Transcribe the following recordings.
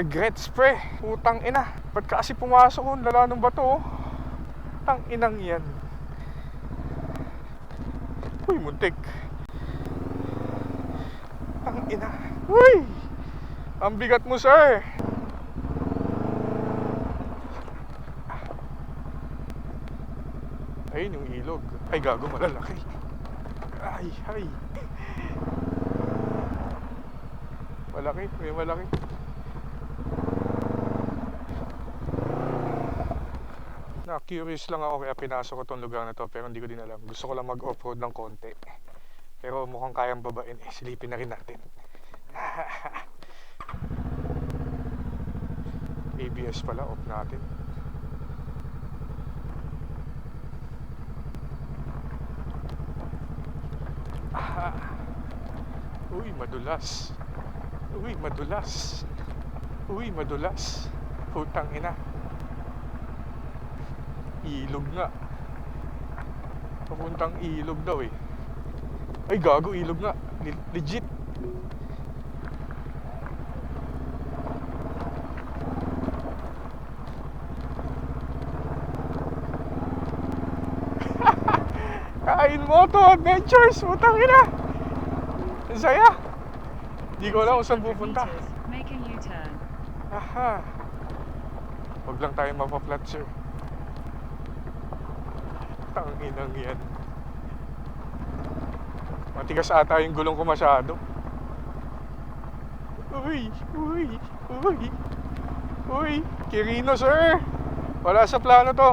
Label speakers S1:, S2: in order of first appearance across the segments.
S1: Regrets pre, utang ina. Ba't kasi pumasok ko, lala ng bato oh. Tang inang yan. Uy, muntik. Tang ina. Uy! Ang bigat mo sir. Ayun yung ilog. Ay gago malalaki. Ay, ay. Malaki, may malaki. Na curious lang ako kaya pinasok ko tong lugar na to pero hindi ko din alam. Gusto ko lang mag-off-road ng konti. Pero mukhang kayang babain eh. Silipin na rin natin. ABS pala, off natin. Uy, madulas. Uy, madulas. Uy, madulas. Putang ina. Ilog nga. Papuntang ilog daw eh. Ay, gago, ilog nga. Le- legit. Kain mo to, adventures, putang ina. Ang saya. Di ko alam kung saan pupunta. Aha. Huwag lang tayo mapaplat, sir. Tanginang yan. Matigas ata yung gulong ko masyado. Uy, uy, uy. Uy, Kirino, sir. Wala sa plano to.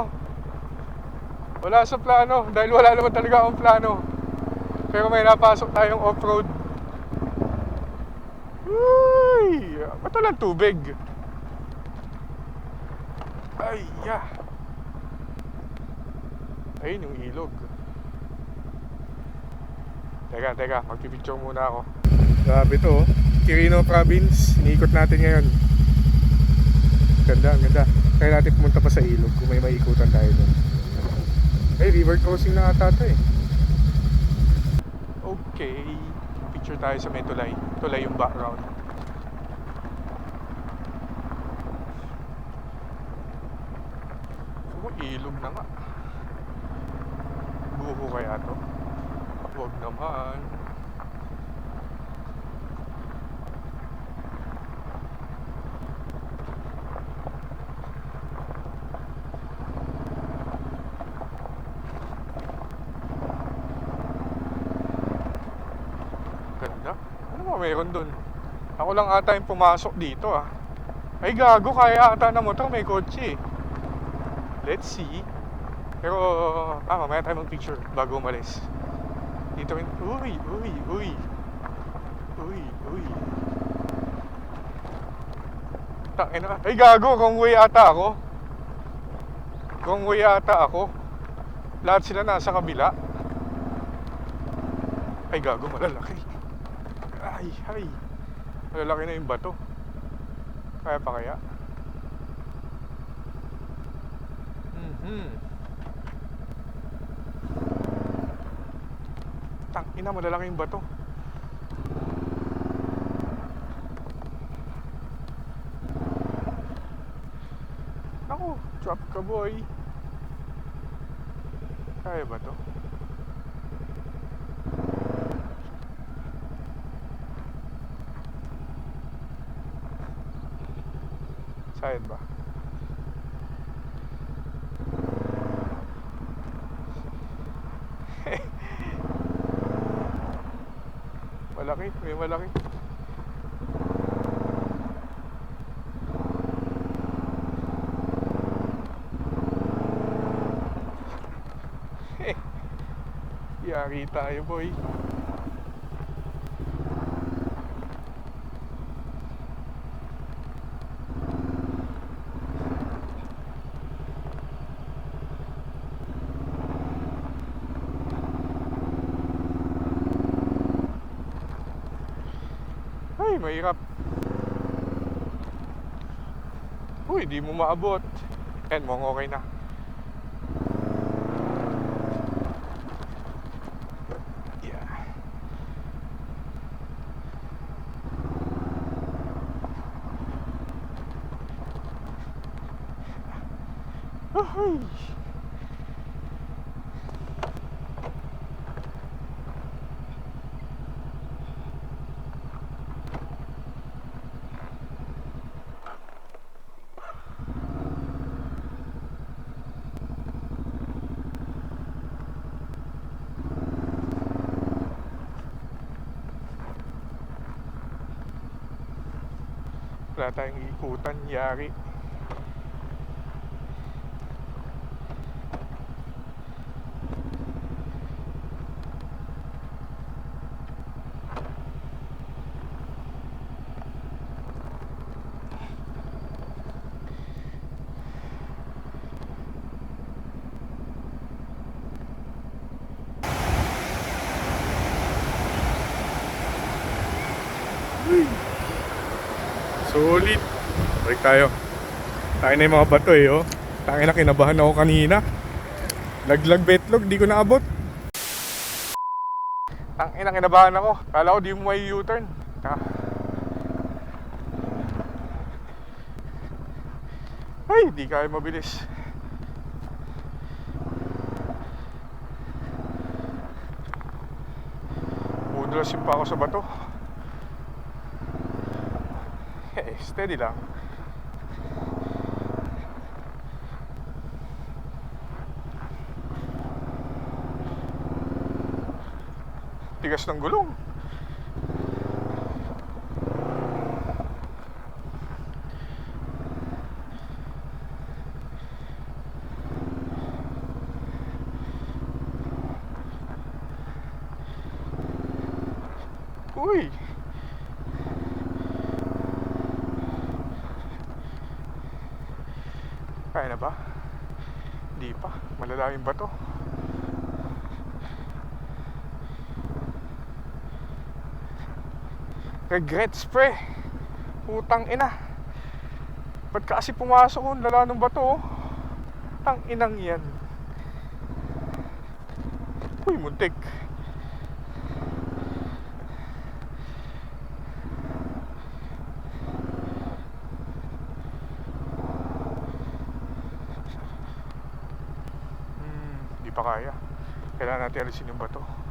S1: Wala sa plano dahil wala naman talaga akong plano. Pero may napasok tayong off-road. Uy! Ba't walang tubig? Ay, ya. Ayun yung ilog. Teka, teka. Magpipicture muna ako. Grabe to. oh. Quirino Province. Iniikot natin ngayon. Ganda, ang ganda. Kaya natin pumunta pa sa ilog kung may maikutan tayo doon. Ay, river crossing na ata to eh. Okay. Picture tayo sa may tulay. Tulay yung background. Oh, ilog na nga. Buho kaya to? Huwag naman. Ganda. Ano ba meron dun? Ako lang ata yung pumasok dito ah. Ay gago, kaya ata na motor may kotse eh. Let's see. Pero, ah, mamaya tayo mag-picture bago umalis. Dito rin, uy, uy, uy. Uy, uy. Tangin na. Ay gago, wrong way ata ako. Wrong way ata ako. Lahat sila nasa kabila. Ay gago, malalaki. Ay, ay. Malalaki na yung bato. Kaya pa kaya? Mhm. Tang ina, malalaki yung bato. Naku, drop ka boy. Kaya ba to? Sayad ba? Malaki, may malaki. Yari tayo boy. Uy, mahirap. Uy, di mo maabot. Yan, mong okay na. Yeah. Woohoo! Wala tayong ikutan, yari. Solid. Balik tayo. Tayo na yung mga bato eh, oh. Tayo na kinabahan ako kanina. Laglag betlog, di ko naabot. Ang ina kinabahan ako. Kala ko di mo may U-turn. Taka. Ay, di kaya mabilis. Budulasin pa ako sa bato. Eh, steady lang. Tigas ng gulong. Uy! Kaya na ba? Hindi pa. Malalayong ba to? Regrets pre. Putang ina. Ba't kasi pumasok ko? Lala ng bato oh. Tang inang yan. Uy, muntik. Hmm, di pa kaya. Kailangan natin alisin yung bato.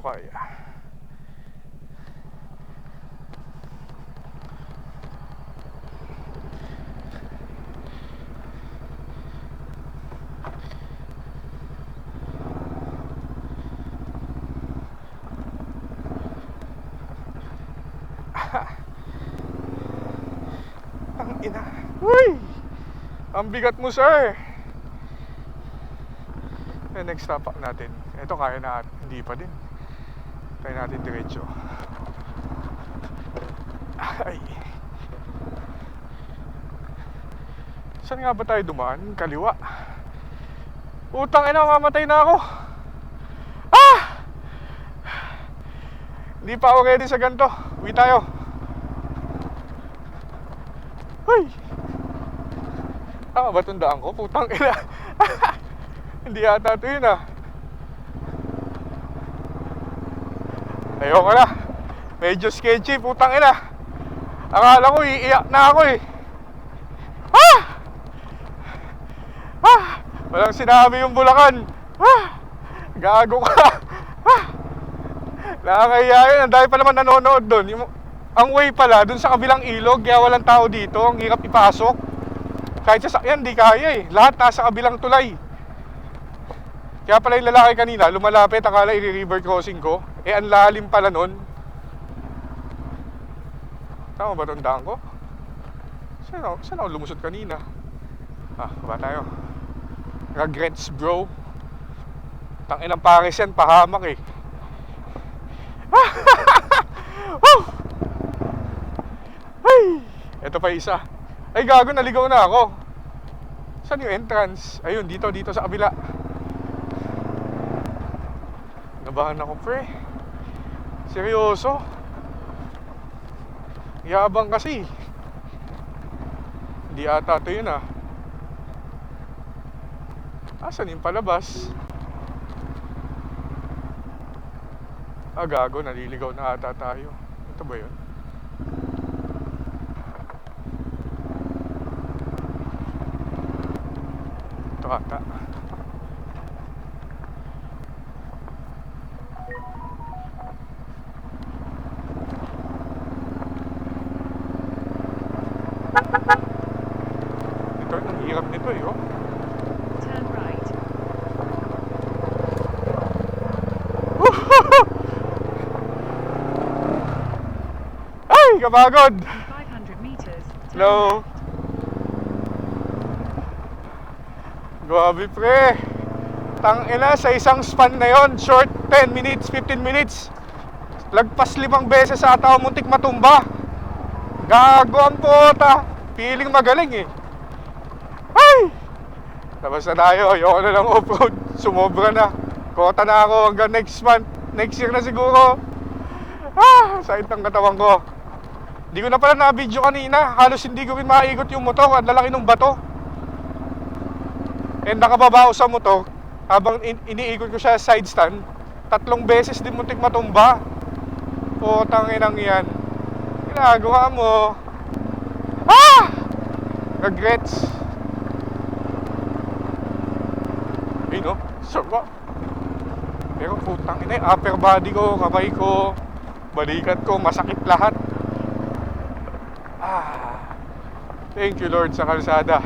S1: Dito kaya. Ang ina. Uy! Ang bigat mo, sir. Eh, next up natin. Ito kaya na, hindi pa din. Kaya natin diretso. Ay. Saan nga ba tayo dumaan? Kaliwa. Utang ina, mamatay na ako. Ah! Hindi pa ako ready sa ganito. Uwi tayo. Hoy! Tama ba tundaan ko? Putang ina. Hindi yata ito yun ah. Ayoko na. Medyo sketchy, putang ina. Akala ko iiyak na ako eh. Ah! Ah! Walang sinabi yung bulakan. Ah! Gago ka. Ah! Nakakahiya yun. Ang dami pa naman nanonood doon. Ang way pala, doon sa kabilang ilog, kaya walang tao dito. Ang hirap ipasok. Kahit sa sakyan, di kaya eh. Lahat nasa kabilang tulay. Kaya pala yung lalaki kanina, lumalapit, akala i-river crossing ko. Eh, ang lalim pala nun. Tama ba tandaan ko? Saan ako, saan ako lumusot kanina? Ah, baba tayo. Regrets, bro. Tanginang pares yan, pahamak eh. Ay! Ito pa isa. Ay, gago, naligaw na ako. Saan yung entrance? Ayun, dito, dito sa kabila. Nabahan ako, pre. Seryoso. Yabang kasi. Hindi ata ito yun ah. Asan yung palabas? Ah, gago. Naliligaw na ata tayo. Ito ba yun? Ito ata. Ito, ang hirap nito eh, oh.
S2: Turn right.
S1: Ay, kapagod!
S2: 500 meters. turn
S1: Hello? Grabe pre. Tang ina sa isang span na yon, short 10 minutes, 15 minutes. Lagpas limang beses sa tao muntik matumba. Gago ang puta. Feeling magaling eh. Ay! Labas na tayo. Ayoko na lang off-road. Sumobra na. Kota na ako hanggang next month. Next year na siguro. Ah! Sakit ng katawan ko. Hindi ko na pala na-video kanina. Halos hindi ko rin maikot yung motor. Ang lalaki ng bato. And nakababa ako sa motor habang in- iniikot ko siya side stand. Tatlong beses din muntik matumba. Putang inang yan. Ginagawa mo. Ah! Regrets. Ay no, sarap. Pero putang ina, upper body ko, kamay ko, balikat ko, masakit lahat. Ah. Thank you Lord sa kalsada.